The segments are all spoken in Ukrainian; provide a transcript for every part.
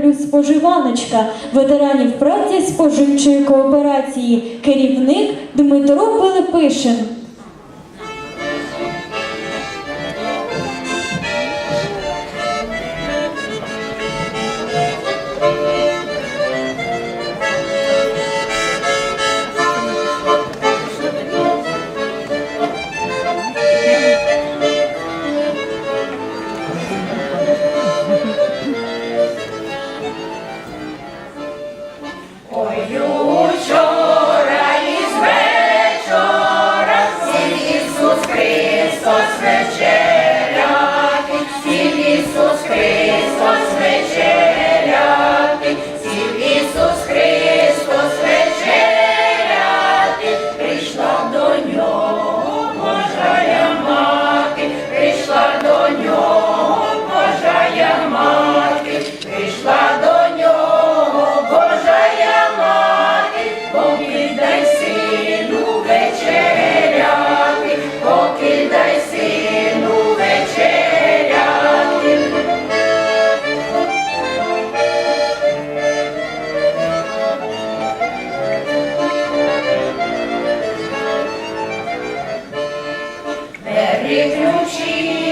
плюс споживаночка ветеранів праці споживчої кооперації, керівник Дмитро Пилипишин. не приключи.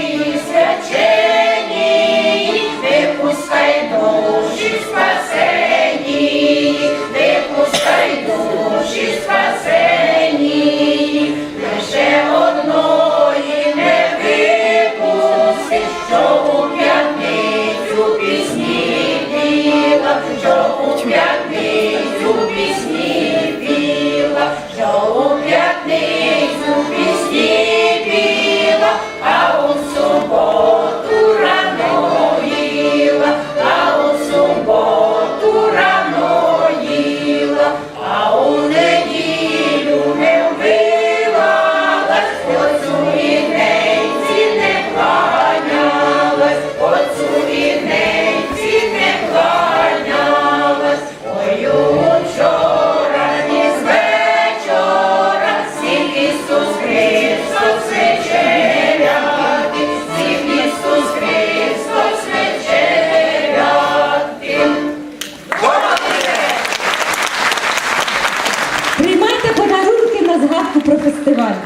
சிவாய்